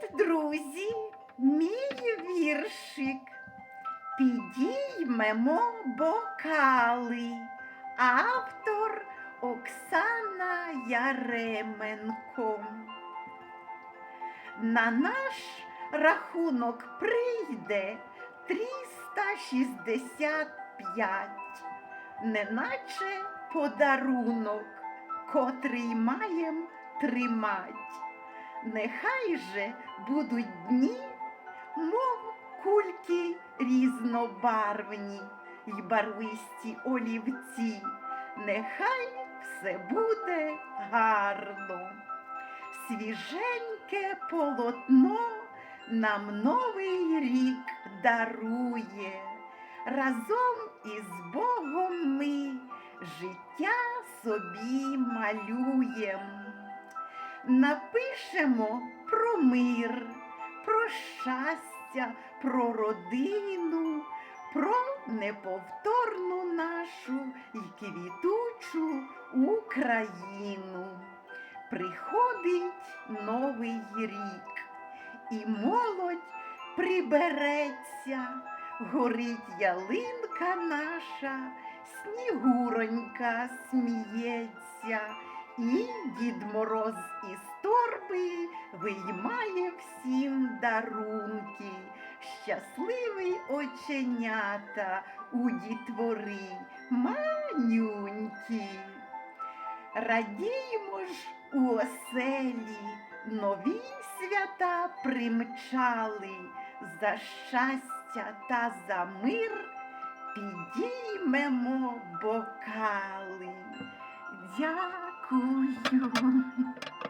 Привіт, друзі! Мій віршик. Підіймемо бокали. Автор Оксана Яременко. На наш рахунок прийде 365, неначе подарунок, котрий маєм тримать. Нехай же будуть дні, мов кульки різнобарвні й барвисті олівці. Нехай все буде гарно. Свіженьке полотно нам новий рік дарує. Разом із Богом ми життя собі малюєм. Напишемо про мир, про щастя, про родину, про неповторну нашу й квітучу Україну. Приходить новий рік, і молодь прибереться, горить ялинка наша, снігуронька сміється. І Дід Мороз із торби виймає всім дарунки, щасливий оченята у дітвори манюнькі. Радіємо ж у оселі, нові свята примчали, за щастя та за мир підіймемо бокали. 고요.